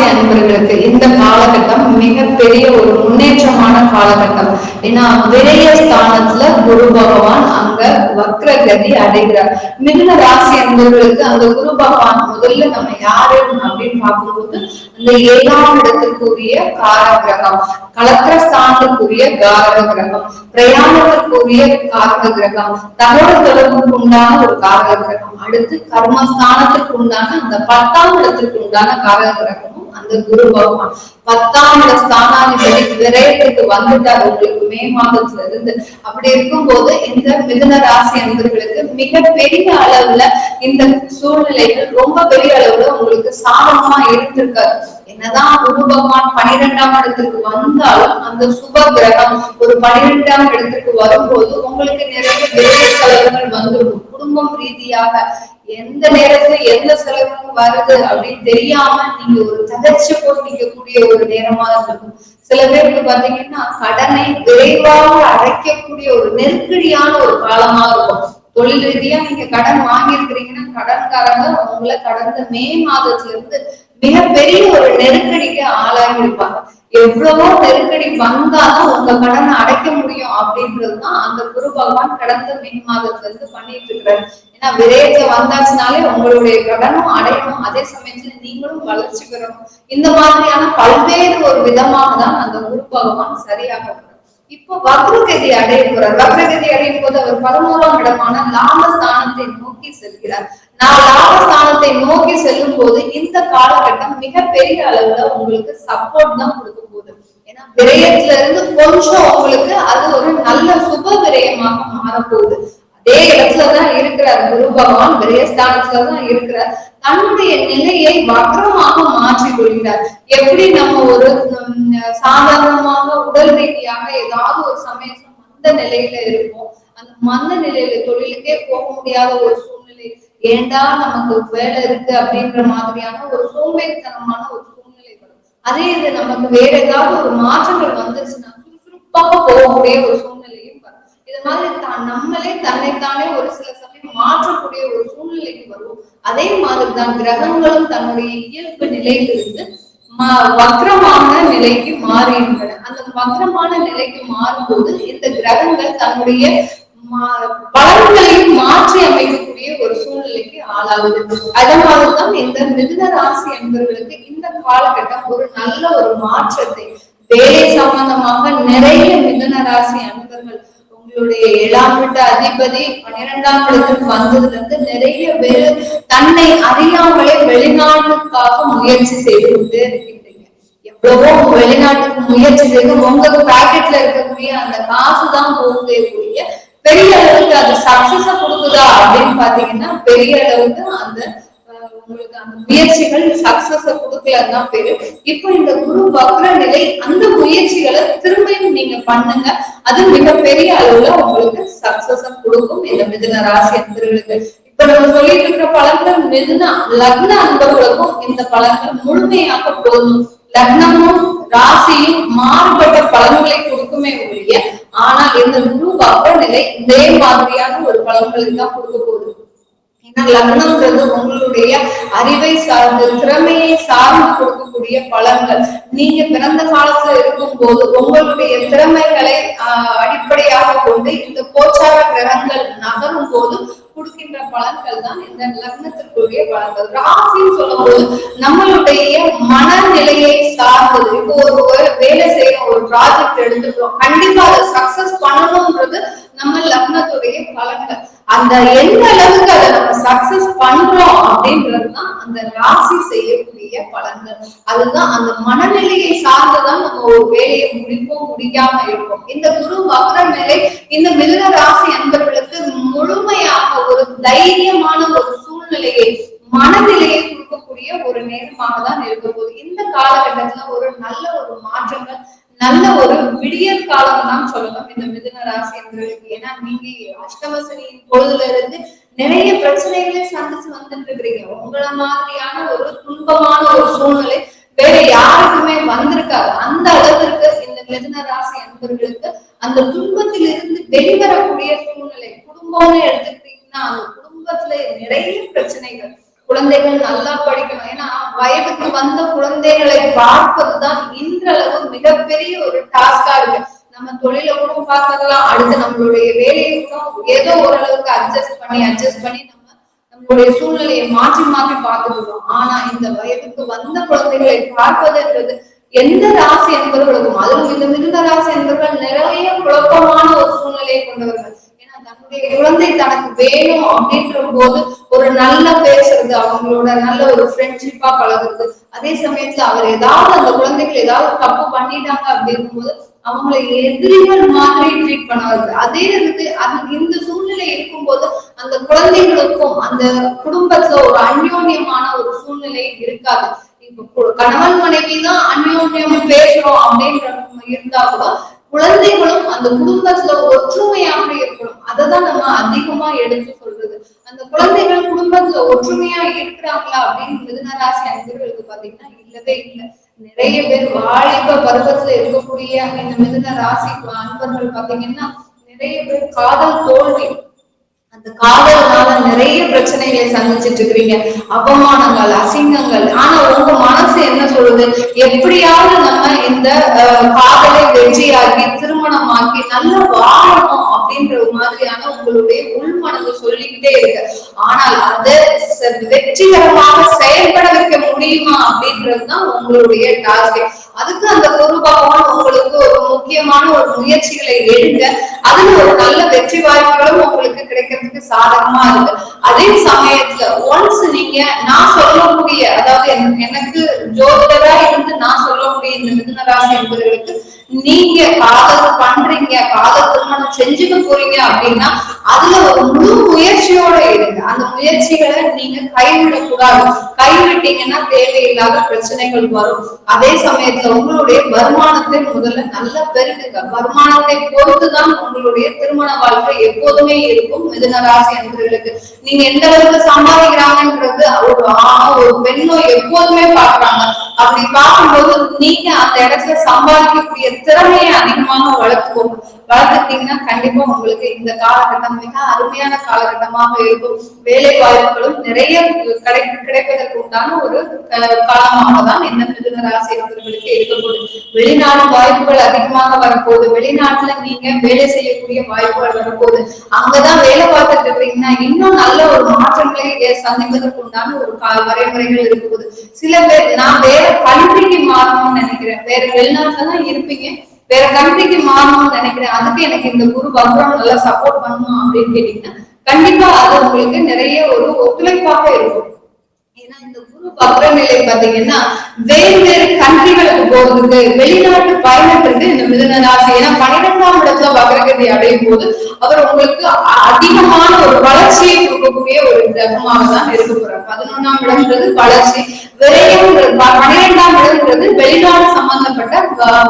ராசி அன்பர்களுக்கு இந்த காலகட்டம் மிகப்பெரிய ஒரு முன்னேற்றமான காலகட்டம். ஏன்னா விரைய ஸ்தானத்துல குரு பகவான் அங்க வக்ரகதி அடைகிறார். மிதுன ராசி அன்பர்களுக்கு அந்த குரு பகவான் முதல்ல நம்ம யாரு அப்படின்னு பார்க்கும்போது இந்த ஏழாம் இடத்துக்குரிய காரகிரகம் கலத்திரஸ்தானத்துக்குரிய காரக கிரகம் பிரயாணத்திற்குரிய காரக கிரகம் தகவல் தொடர்புக்கு உண்டான ஒரு காரக கிரகம் அடுத்து கர்மஸ்தானத்துக்கு உண்டான அந்த பத்தாம் இடத்திற்கு உண்டான காரக கிரகமும் அந்த குரு பகவான். பத்தாம் இட ஸ்தானாதிபதி விரயத்துக்கு வந்துட்டார் உங்களுக்கு மே மாதத்துல இருந்து. அப்படி இருக்கும்போது இந்த மிதுன ராசி அன்பர்களுக்கு மிக பெரிய அளவுல இந்த சூழ்நிலைகள் ரொம்ப பெரிய அளவுல உங்களுக்கு சாதகமா இருந்திருக்காரு என்னதான் குரு பகவான் பனிரெண்டாம் இடத்துக்கு வந்தாலும் அந்த சுப கிரகம் ஒரு பனிரெண்டாம் இடத்துக்கு வரும்போது உங்களுக்கு நிறைய விரைய செலவுகள் வந்துடும். குடும்பம் ரீதியாக எந்த நேரத்துல எந்த செலவுக்கு வருது அப்படின்னு தெரியாம நீங்க ஒரு தகர்ச்சி போட்டு நிற்கக்கூடிய ஒரு நேரமா இருக்கும். சில பேருக்கு பாத்தீங்கன்னா கடனை விரைவாக அடைக்கக்கூடிய ஒரு நெருக்கடியான ஒரு காலமா இருக்கும். தொழில் ரீதியா நீங்க கடன் வாங்கியிருக்கிறீங்கன்னா கடன்காரங்க உங்களை கடந்த மே மாதத்துல இருந்து மிகப்பெரிய ஒரு நெருக்கடிக்கு ஆளாகி இருப்பாங்க. எவ்வளவோ நெருக்கடி வந்தாலும் உங்க கடனை அடைக்க முடியும் அப்படின்றதுதான் அந்த குரு பகவான் கடந்த மே மாதத்துல இருந்து பண்ணிட்டு இருக்கிறாரு. ஏன்னா விரயத்தை வந்தாச்சுனாலே உங்களுடைய கடனும் அடையணும். அதே சமயத்துல நீங்களும் வளர்ச்சி பெறணும். இந்த மாதிரியான பல்வேறு ஒரு விதமாக தான் அந்த குரு பகவான் சரியாக இப்போ வக்ரகதி அடைய போறார். வக்ரகதி அடையும் போது அவர் பதினோராம் இடமான லாபஸ்தானத்தை நோக்கி செல்கிறார். நான் லாபஸ்தானத்தை நோக்கி செல்லும் போது இந்த காலகட்டம் மிகப்பெரிய அளவுல உங்களுக்கு சப்போர்ட் தான் கொடுக்க போகுது. ஏன்னா விரயத்துல இருந்து கொஞ்சம் உங்களுக்கு அது ஒரு நல்ல சுப விரயமாக மாறப்போகுது அதே இடத்துலதான் இருக்கிறார் குரு பகவான் விரயஸ்தானத்துலதான் இருக்கிறார். தன்னுடைய நிலையை வக்ரமாக மாற்றி கொள்கிறார். எப்படி நம்ம ஒரு சாதாரணமாக உடல் ரீதியாக ஏதாவது ஒரு சமயம் மந்த நிலையில இருப்போம். அந்த மந்த நிலையில தொழிலுக்கே போக முடியாத ஒரு சூழ்நிலை. ஏண்டா நமக்கு வேலை இருக்கு அப்படின்ற மாதிரியான ஒரு சோம்பேறித்தனமான ஒரு சூழ்நிலை வரும். அதே இது நமக்கு வேற ஏதாவது ஒரு மாற்றங்கள் வந்துருச்சுன்னா சுறுசுறுப்பாக போகக்கூடிய ஒரு சூழ்நிலையும் இது மாதிரி தான் நம்மளே தன்னைத்தானே ஒரு சில சமயம் மாற்றக்கூடிய ஒரு சூழ்நிலைக்கு வரும் அதே மாதிரிதான் கிரகங்களும் தன்னுடைய இயல்பு நிலையிலிருந்து வக்ரமான நிலைக்கு மாறுகின்றன. அந்த வக்ரமான நிலைக்கு மாறும்போது இந்த கிரகங்கள் தன்னுடைய பலன்களையும் மாற்றி அமைக்கக்கூடிய ஒரு சூழ்நிலைக்கு ஆளாகுது. அதனாலதான் இந்த மிதுன ராசி என்பவர்களுக்கு இந்த காலகட்டம் ஒரு நல்ல ஒரு மாற்றத்தை வேலை சம்பந்தமாக நிறைய மிதுன ராசி அன்பர்கள் உங்களுடைய ஏழாம் வீட்டு அதிபதி பன்னிரெண்டாம் இடத்துக்கு வந்ததுல இருந்து நிறைய பேரு தன்னை அறியாமலே வெளிநாட்டுக்காக முயற்சி செய்து கொண்டே இருக்கின்றீங்க. எவ்வளவோ வெளிநாட்டுக்கு முயற்சி செய்து உங்க பாக்கெட்ல இருக்கக்கூடிய அந்த காசு தான் போகக்கூடிய பெரிய அளவுக்கு அது சக்சஸ கொடுக்குதா அப்படின்னு பாத்தீங்கன்னா பெரிய அளவுக்கு அந்த உங்களுக்கு அந்த முயற்சிகள் சக்சஸ் கொடுக்கலன்னா பேரு இப்ப இந்த குரு வக்ர நிலை அந்த முயற்சிகளை திரும்பியும் நீங்க பண்ணுங்க. அது மிகப்பெரிய அளவுல உங்களுக்கு சக்சஸ் கொடுக்கும். இந்த மிதுன ராசி அன்பர்களுக்கு. இப்ப நம்ம சொல்லிட்டு இருக்கிற பழங்கள் மிதுன லக்ன அன்பர்களுக்கும் இந்த பலன்கள் முழுமையாக போதும். லக்னமும் ராசியும் மாறுபட்ட பலன்களை கொடுக்குமே ஒழிய ஆனா இந்த குரு வக்ர நிலை இதே மாதிரியான ஒரு பலன்களை தான் கொடுக்க போகுது. லக்னம்ன்றது உங்களுடைய அறிவை சார்ந்து திறமையை சார்ந்து கொடுக்கக்கூடிய பலன்கள் நீங்க பிறந்த காலத்துல இருக்கும் போது உங்களுடைய திறமைகளை அடிப்படையாக கொண்டு இந்த கோச்சார கிரகங்கள் நகரும் போது கொடுக்கின்ற பலன்கள் தான் இந்த லக்னத்திற்குரிய பலன்கள். ராசின்னு சொல்லும் போது நம்மளுடைய மனநிலையை சார்ந்தது. இப்போ ஒரு வேலை செய்யற ஒரு ப்ராஜெக்ட் எடுத்துக்கிறோம் கண்டிப்பா அதை சக்சஸ் பண்ணணும்ன்றது நம்ம லக்னத்துடைய பலன்கள். அந்த எந்த அளவுக்கு அதை நம்ம சக்சஸ் பண்றோம் அப்படின்றதுதான் அந்த ராசி செய்யக்கூடிய பலன்கள். அதுதான் அந்த மனநிலையை சார்ந்துதான் நம்ம ஒரு வேலையை முடிப்போம் முடிக்காம இருப்போம். இந்த குரு வக்ர நிலை இந்த மிருக ராசி அன்பர்களுக்கு முழுமையாக ஒரு தைரியமான ஒரு சூழ்நிலையை மனநிலையை கொடுக்கக்கூடிய ஒரு நேரமாக தான் இருக்க போகுது. இந்த காலகட்டத்துல ஒரு நல்ல ஒரு மாற்றங்கள் நல்ல ஒரு விடியற் காலம் தான் சொல்லணும் இந்த மிதுன ராசி என்பவர்களுக்கு. ஏன்னா நீங்க அஷ்டமசனியின் பொழுதுல இருந்து நிறைய பிரச்சனைகளை சந்திச்சு வந்துட்டு இருக்கிறீங்க உங்களை மாதிரியான ஒரு துன்பமான ஒரு சூழ்நிலை வேற யாருக்குமே வந்திருக்காது. அந்த அளவிற்கு இந்த மிதுன ராசி என்பவர்களுக்கு அந்த துன்பத்தில் இருந்து வெளிவரக்கூடிய சூழ்நிலை குடும்பம்னு எடுத்துக்கிட்டீங்கன்னா அந்த குடும்பத்துல நிறைய பிரச்சனைகள். குழந்தைகள் நல்லா படிக்கணும். ஏன்னா வயதுக்கு வந்த குழந்தைகளை பார்ப்பதுதான் இன்றளவு மிகப்பெரிய ஒரு டாஸ்கா இருக்கு. நம்ம தொழில கூட பார்த்துக்கலாம். அடுத்து நம்மளுடைய வேலையை கூட ஏதோ ஓரளவுக்கு அட்ஜஸ்ட் பண்ணி அட்ஜஸ்ட் பண்ணி நம்ம நம்மளுடைய சூழ்நிலையை மாற்றி மாற்றி பார்த்துக்கிறோம் ஆனா இந்த வயதுக்கு வந்த குழந்தைகளை பார்ப்பதுன்றது எந்த ராசி என்பவர்களுக்கும் அதுவும் இந்த மிகுந்த ராசி என்பவர்கள் நிறைய குழப்பமான ஒரு சூழ்நிலையை கொண்டவர்கள். தன்னுடைய குழந்தை தனக்கு வேணும் அப்படின்ற போது ஒரு நல்ல பேசுறது அவங்களோட நல்ல ஒரு ஃப்ரெண்ட்ஷிப்பா பழகுறது. அதே சமயத்துல அவர் ஏதாவது அந்த குழந்தைகள் ஏதாவது தப்பு பண்ணிட்டாங்க அப்படிங்கும் போது அவங்களை எதிரிகள் மாதிரி ட்ரீட் பண்ணுவாரு அதே இதுக்கு அது இந்த சூழ்நிலை இருக்கும்போது அந்த குழந்தைகளுக்கும் அந்த குடும்பத்துல ஒரு அந்யோன்யமான ஒரு சூழ்நிலை இருக்காது. இப்ப கணவன் மனைவி தான் அந்யோன்யம் பேசுறோம் அப்படின்ற இருந்தா கூட குழந்தைகளும் அந்த குடும்பத்துல ஒற்றுமையாக இருக்கணும். அததான் நம்ம அதிகமா எடுத்து சொல்றது. அந்த குழந்தைகள் குடும்பத்துல ஒற்றுமையா இருக்கிறாங்களா அப்படின்னு மிதுனராசி அன்பர்களுக்கு பாத்தீங்கன்னா இல்லவே இல்லை. நிறைய பேர் வாலிப பருவத்துல இருக்கக்கூடிய இந்த மிதுன ராசி அன்பர்கள் பாத்தீங்கன்னா நிறைய பேர் காதல் தோல்வி அந்த காதல்னால நிறைய பிரச்சனைகளை சந்திச்சிட்டு இருக்கிறீங்க. அவமானங்கள் அசிங்கங்கள். ஆனா உங்க மனசு என்ன சொல்லுது? எப்படியாவது நம்ம இந்த காதலை வெற்றியாக்கி திருமணமாக்கி நல்ல வாழணும் அப்படின்ற மாதிரியான உங்களுடைய உள்மனது சொல்லிக்கிட்டே இருக்கு ஆனால் அதை வெற்றிகரமாக செயல்பட வைக்க முடியுமா அப்படின்றதுதான் உங்களுடைய டாஸ்க் அதுக்கு அந்த குரு பகவான் உங்களுக்கு ஒரு முக்கியமான ஒரு முயற்சிகளை எடுங்க. அதுல ஒரு நல்ல வெற்றி வாய்ப்புகளும் உங்களுக்கு கிடைக்கிறதுக்கு சாதகமா இருக்கு. அதே சமயத்துல ஒன்ஸ் நீங்க நான் சொல்லக்கூடிய அதாவது எனக்கு ஜோதிடரா இருந்து நான் சொல்லக்கூடிய இந்த மிதுனராசி என்பவர்களுக்கு நீங்க காதல் பண்றீங்க காதல் திருமணம் செஞ்சுக்க போறீங்க அப்படின்னா அதுல ஒரு முழு முயற்சியோட இருக்கு அந்த முயற்சிகளை நீங்க கைவிடக்கூடாது. கைவிட்டீங்கன்னா தேவையில்லாத பிரச்சனைகள் வரும். அதே சமயத்துல உங்களுடைய வருமானத்தை முதல்ல நல்லா பெருக்குங்க. வருமானத்தை பொறுத்துதான் உங்களுடைய திருமண வாழ்க்கை எப்போதுமே இருக்கும் மிதுன ராசி அன்பர்களுக்கு. நீங்க எந்த அளவுக்கு சம்பாதிக்கிறாங்கன்றது ஒரு ஆணோ ஒரு பெண்ணோ எப்போதுமே பாக்குறாங்க அப்படி பார்க்கும்போது நீங்க அந்த இடத்துல சம்பாதிக்கக்கூடிய திறமையை அதிகமாக வளர்த்துக்கோங்க வளர்த்துக்கிட்டீங்கன்னா கண்டிப்பா உங்களுக்கு இந்த காலகட்டம் மிக அருமையான காலகட்டமாக இருக்கும். வேலை வாய்ப்புகளும் நிறைய கிடை கிடைப்பதற்கு உண்டான ஒரு காலமாக தான் இந்த மிதுன ராசி நபர்களுக்கு இருக்கக்கூடும். வெளிநாடு வாய்ப்புகள் அதிகமாக வரப்போகுது. வெளிநாட்டுல நீங்க வேலை செய்யக்கூடிய வாய்ப்புகள் வரப்போகுது. அங்கதான் வேலை பார்த்துட்டு இருக்கீங்கன்னா இன்னும் நல்ல ஒரு மாற்றங்களை சந்திப்பதற்கு உண்டான ஒரு வரைமுறைகள் இருக்கும்போது சில பேர் நான் வேற கல்விக்கு மாறணும்னு நினைக்கிறேன். வேற வெளிநாட்டுல தான் இருப்பீங்க. வேற கண்ட்ரிக்கு மாறணும்னு நினைக்கிறேன். அதுக்கு எனக்கு இந்த குரு பகவான் நல்லா சப்போர்ட் பண்ணணும் அப்படின்னு கேட்டீங்கன்னா கண்டிப்பா அது உங்களுக்கு நிறைய ஒரு ஒத்துழைப்பாக இருக்கும். ஏன்னா இந்த குரு வக்ர நிலை பாத்தீங்கன்னா வேறு வேறு கண்ட்ரிகளுக்கு போறதுக்கு வெளிநாட்டு பயணத்துக்கு இந்த மிதன ராசி ஏன்னா பன்னிரெண்டாம் இடத்துல வக்ரகதி அடையும் போது அவர் உங்களுக்கு அதிகமான ஒரு வளர்ச்சியை கொடுக்கக்கூடிய ஒரு கிரகமாக தான் இருக்க போறார். பதினொன்னாம் இடம்ன்றது வளர்ச்சி. விரயம் பன்னிரெண்டாம் இடம்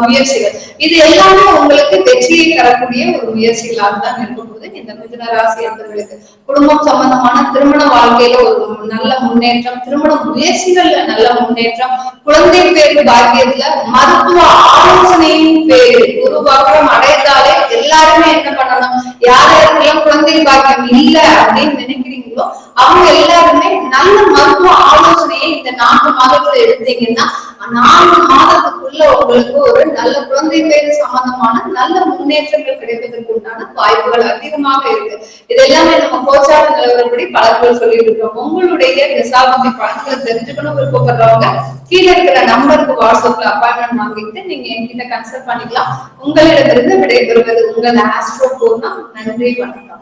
முயற்சிகள். இது எல்லாமே உங்களுக்கு வெற்றியை தரக்கூடிய ஒரு முயற்சிகளாக தான் இருக்கும் போது இந்த மிதுன ராசி என்பவர்களுக்கு குடும்பம் சம்பந்தமான திருமண வாழ்க்கையில ஒரு நல்ல முன்னேற்றம் திருமண முயற்சிகள்ல நல்ல முன்னேற்றம் குழந்தை பேரு பாக்கியத்துல மருத்துவ ஆலோசனையின் பேரு. குரு அடைந்தாலே எல்லாருமே என்ன பண்ணணும்? யார் யாருக்கெல்லாம் குழந்தை பாக்கியம் இல்ல அப்படின்னு நினைக்க அவங்க எல்லாருமே நல்ல மருத்துவ ஆலோசனையை இந்த நான்கு மாதத்துல எடுத்தீங்கன்னா நான்கு மாதத்துக்குள்ள உங்களுக்கு ஒரு நல்ல குழந்தை பேரு சம்பந்தமான நல்ல முன்னேற்றங்கள் கிடைப்பதற்கு உண்டான வாய்ப்புகள் அதிகமாக இருக்கு. இது எல்லாமே நம்ம கோச்சார நிலவரப்படி பலர்கள் சொல்லிட்டு இருக்கோம். உங்களுடைய தசாபதி பழங்களை தெரிஞ்சுக்கணும் விருப்பப்படுறவங்க கீழே இருக்கிற நம்பருக்கு வாட்ஸ்அப்ல அப்பாயின்மெண்ட் வாங்கிட்டு நீங்க என்கிட்ட கன்சல்ட் பண்ணிக்கலாம். உங்களிடமிருந்து விடைபெறுவது உங்கள் ஆஸ்ட்ரோ பூர்ணா நன்றி வணக்கம்.